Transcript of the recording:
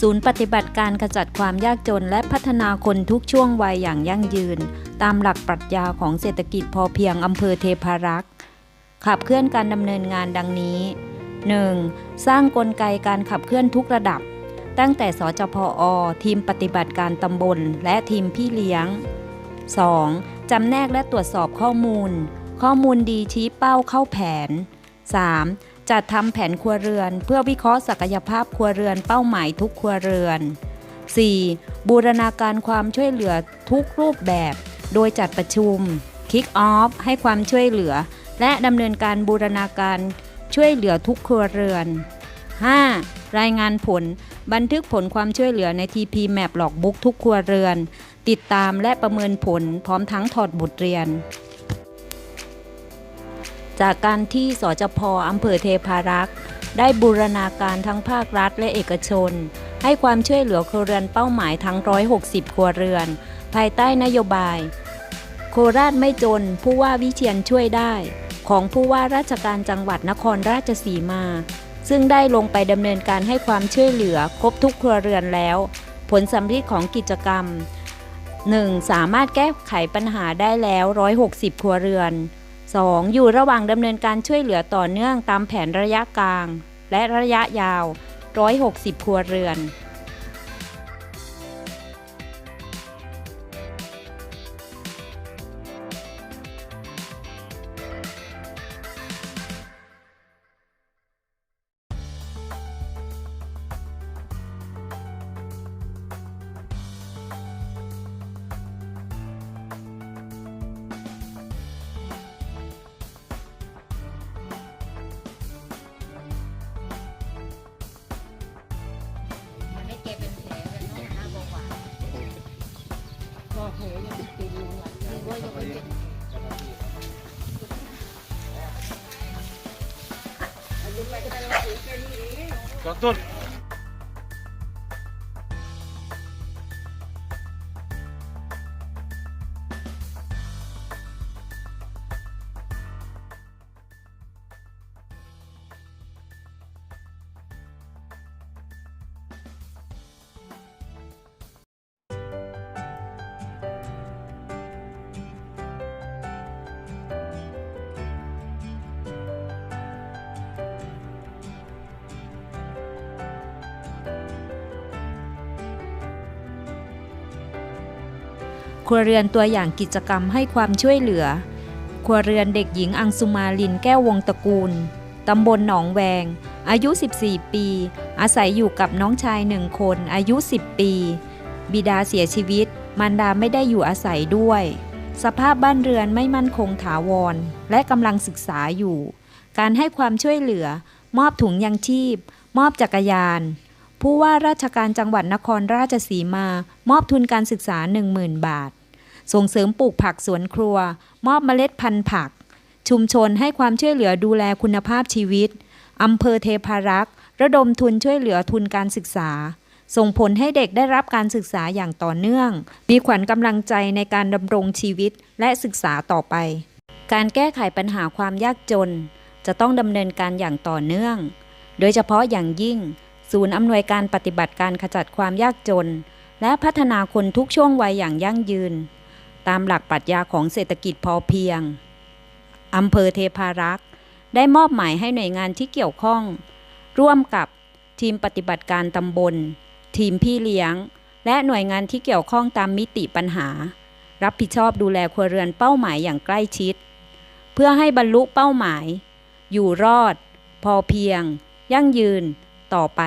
ศูนย์ปฏิบัติการขจัดความยากจนและพัฒนาคนทุกช่วงวัยอย่างยั่งยืน ตามหลักปรัชญาของเศรษฐกิจพอเพียงอำเภอเทพารักษ์ขับเคลื่อนการดำเนินงานดังนี้ 1. สร้างกลไกการขับเคลื่อนทุกระดับ ตั้งแต่สจพอ ทีมปฏิบัติการตำบล และทีมพี่เลี้ยง 2. จำแนกและตรวจสอบข้อมูล ข้อมูลดีชี้เป้าเข้าแผน 3. จัดทำแผนครัวเรือน เพื่อวิเคราะห์ศักยภาพครัวเรือนเป้าหมายทุกครัวเรือน 4. บูรณาการความช่วยเหลือทุกรูปแบบ โดยจัดประชุม Kick Off ให้ความช่วยเหลือ และดำเนินการบูรณาการช่วยเหลือทุกครัวเรือน 5. รายงานผลบันทึกผลความช่วยเหลือใน TP Map หลอกบุ๊กทุกครัวเรือน ติดตามและประเมินผลพร้อมทั้งถอดบทเรียน จากการที่สจพอำเภอเทพารักษ์ ได้บูรณาการทั้งภาครัฐและเอกชน ให้ความช่วยเหลือครัวเรือนเป้าหมายทั้ง 160 ครัวเรือน ภายใต้นโยบาย โคราชไม่จนผู้ว่าวิเชียนช่วยได้ ของผู้ว่าราชการจังหวัดนครราชสีมา ซึ่งได้ลงไปดำเนินการให้ความช่วยเหลือครบทุกครัวเรือนแล้ว ผลสำลิดของกิจกรรม 1. สามารถแก้ไขปัญหาได้แล้ว 160 ครัวเรือน 2. อยู่ระหว่างดำเนินการช่วยเหลือต่อเนื่องตามแผนระยะกลาง และระยะยาว 160 ครัวเรือน แกเป็นแผลกันเนาะหน้าเบาหวานก็แผลยังเป็นอยู่อะหรือว่ายังไม่เป็นก่อนต้น ครัวเรือนตัวอย่างกิจกรรมให้ความช่วยเหลือ ครัวเรือนเด็กหญิงอังสุมาลินแก้ววงตระกูล ตำบลหนองแวง อายุ 14 ปี อาศัยอยู่กับน้องชายหนึ่งคน อายุ 10 ปี บิดาเสียชีวิต มารดาไม่ได้อยู่อาศัยด้วย สภาพบ้านเรือนไม่มั่นคงถาวร และกำลังศึกษาอยู่ การให้ความช่วยเหลือ มอบถุงยังชีพ มอบจักรยาน ผู้ว่าราชการจังหวัดนครราชสีมา มอบทุนการศึกษา 10,000 บาท ส่งเสริมปลูกผักสวนครัว มอบเมล็ดพันธุ์ผัก ชุมชนให้ความช่วยเหลือดูแลคุณภาพชีวิตอำเภอเทพารักษ์ระดมทุนช่วยเหลือทุนการศึกษา ส่งผลให้เด็กได้รับการศึกษาอย่างต่อเนื่อง มีขวัญกำลังใจในการดำรงชีวิตและศึกษาต่อไป การแก้ไขปัญหาความยากจน จะต้องดำเนินการอย่างต่อเนื่อง โดยเฉพาะอย่างยิ่ง ศูนย์อำนวยการปฏิบัติการขจัดความยากจน และพัฒนาคนทุกช่วงวัยอย่างยั่งยืน ตามหลักปรัชญาของเศรษฐกิจพอเพียงอำเภอเทพารักษ์ได้มอบหมายให้หน่วยงานที่เกี่ยวข้อง ร่วมกับทีมปฏิบัติการตำบล ทีมพี่เลี้ยง และหน่วยงานที่เกี่ยวข้องตามมิติปัญหา รับผิดชอบดูแลครัวเรือนเป้าหมายอย่างใกล้ชิด เพื่อให้บรรลุเป้าหมาย อยู่รอด พอเพียง ยั่งยืน ต่อไป